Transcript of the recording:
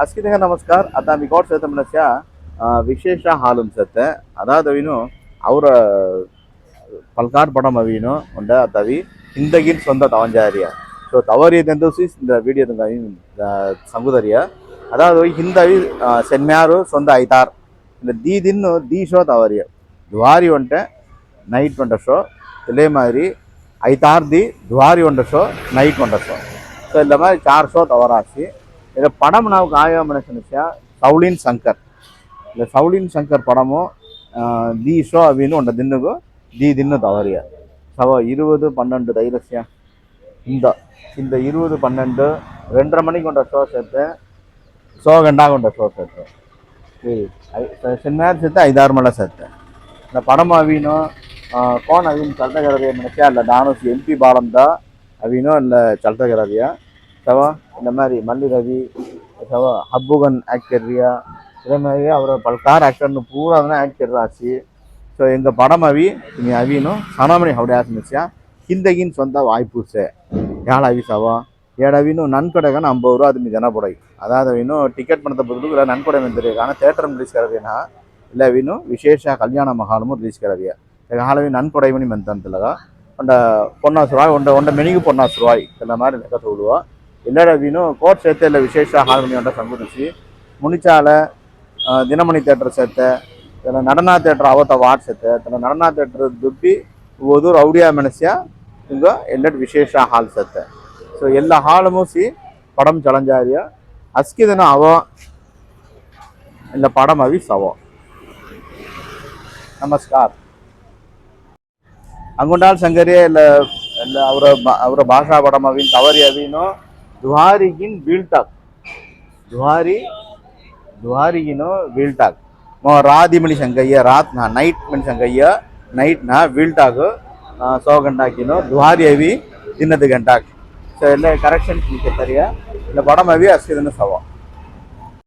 ಹಸ್ಕಿದಾಗ ನಮಸ್ಕಾರ ಅದ ಬಿಗಾಡ್ ಸೇತ ಮನಸ್ಯ ವಿಶೇಷ ಹಾಲು ಅನ್ಸತ್ತೆ ಅದಾದವಿನು ಅವರ ಪಲ್ಕಾಡ್ ಬಡ ಮವಿನು ಉಂಡ ತವಿ ಹಿಂದಗಿನ ಸ್ವಂತ ತವಂಜಾರಿಯ ಸೊ ತವರಿ ತಂದೂಸಿ ಇಂದ ವಿಡಿಯೋ ತಂದ ಸಂಗುದರಿಯ ಅದಾದ ಹಿಂದವಿ ಸೆನ್ಮ್ಯಾರು ಸ್ವಂತ ಐತಾರ್ இந்த தி தின்னு தி ஷோ தவறிய துவாரி ஒன்ட்ட நைட் ஒன்ற ஷோ இதே மாதிரி ஐதார் தி துவாரி ஒன்ற ஷோ நைட் ஒன்ற ஷோ ஸோ இந்த மாதிரி சார் ஷோ தவறாச்சு இதில் படம் ನಾವು காய மனுஷனுச்சா சவுலின் சங்கர் இந்த சவுலின் சங்கர் படமும் ஆஹ், தி ஷோ அப்படின்னு ஒன்ற தின்னுக்கு தி தின்னு தவறிய சவ இருபது பன்னெண்டு தைரஸ்யா இந்த இந்த இருபது பன்னெண்டு ரெண்டரை மணிக்கு கொண்ட ஷோ சேர்த்து ஷோ ಗಂಟಾ கொண்ட ஷோ சேர்த்து ಸಿನಿಮಾ சேர்த்து ಐದಾರು ಮಳೆ சேர்த்து இந்த படம் அவினோ கோன் அவின் சல்தகரதிய நினைச்சா இல்லை தானுஸ் எம்பி பாலம் தான் அவினோ இல்லை சல்தகரதியா சவா இந்த மாதிரி மல்லி ரவி ஹப்புகன் ஆக்டர்ரியா இதே மாதிரி அவர் பல்கார் ஆக்டர்னு பூரா தான் ஆக்டர் ஆச்சு ಸೊ ಎಂಗೆ ಪಡಮ್ ಅವಿ ನೀ ಅವಿನು ಸನಾಮಣಿ ಹೌಡ್ಯಾಸ ಮಿಸ್ಯ ಹಿಂದಗಿನ ಸ್ವಂತ ವಾಯ್ಪೂಸೆ ಯಾಳ ಅವಿ ಸಾವ ಏಡವಿನು ನನ್ನ ಕಡೆಗನ ಅಂಬವು ರೂಪಾ ಅದು ಮೀ ಜನ ಪೊಡೈ ಅದಾದವಿನು ಟಿಕೆಟ್ ಪಣದ ಬದಲು ಇಲ್ಲ ನನ್ನ ಕಡೆ ಮಂದಿರಿ ಕಾರಣ ಥಿಯೇಟರ್ ರಿಲೀಸ್ ಕರವೇನ ಇಲ್ಲವಿನು ವಿಶೇಷ ಕಲ್ಯಾಣ ಮಹಾಲಮು ರಿಲೀಸ್ ಕರವಿಯ ಈಗ ಹಾಲವಿ ನನ್ನ ಕೊಡೈ ಮನಿ ಮಂತಂತಲಗ ಒಂಡ ಪೊನ್ನಾಸು ರೂಪಾಯಿ ಒಂಡ ಒಂಡ ಮೆನಿಗೆ ಪೊನ್ನಾಸು ರೂಪಾಯಿ ಎಲ್ಲ ಮಾಡಿ ಲೆಕ್ಕ ತಗೊಳ್ಳುವ ಎಲ್ಲರ ಅವಿನೂ ಕೋರ್ಟ್ ಸೇರ್ತೆಯಲ್ಲಿ ವಿಶೇಷ ಹಾರ್ಮೋನಿಯಂಟ ಸಂಘಟಿಸಿ ಮುನಿಚಾಲೆ ದಿನಮಣಿ ಥಿಯೇಟ್ರ್ ಸೇರ್ತೆ ತನ್ನ ನಡನಾ ಥಿಯೇಟ್ರ್ ಅವತ್ತ ವಾರ್ಡ್ ಸೇರ್ತೆ ತನ್ನ ನಡನಾ ಥಿಯೇಟ್ರ್ ದುಡ್ಡಿ ಓದು ರೌಡಿಯ ಮೆಣಸ್ಯ ಹಿಂಗ ಎಲ್ಲೆಟ್ ವಿಶೇಷ ಹಾಲ್ ಸೇರ್ತೆ ಸೊ ಎಲ್ಲ ಹಾಳು ಮೂಸಿ ಪಡಂ ಚಳಂಜಾರಿಯ ಅಸ್ಕಿದನ ಅವ ಇಲ್ಲ ಪಡಂ ಅವಿ ಸವ ನಮಸ್ಕಾರ ಅಂಗುಂಡಾಲ್ ಸಂಗರಿಯ ಇಲ್ಲ ಇಲ್ಲ ಅವರ ಅವರ ಭಾಷಾ ಪಡಂ ಅವಿನ್ ತವರಿ ಅವಿನೋ ದುಹಾರಿಗಿನ್ ಬೀಳ್ತಾಕ್ ದುಹಾರಿ ದುಹಾರಿಗಿನೋ ಬೀಳ್ತಾಕ್ ಮೋ ರಾದಿ ಮಣಿ ಸಂಗಯ್ಯ ರಾತ್ ನಾ ನೈಟ್ ಮಣಿ ಸಂಗಯ್ಯ ನೈಟ್ ನಾ ಬೀಳ್ತಾಕ್ ಸೋ ಗಂಟಾಕಿನೋ ದುಹಾರಿ ಅವಿ ದಿನದ ಗಂಟಾಕ್ ಸೊ ಎಲ್ಲ ಕರೆಕ್ಷನ್ ತರಿಯ ಇಲ್ಲ ಬಡಮ್ ಅವಿ ಅಸ್ಕಿದನ ಸವ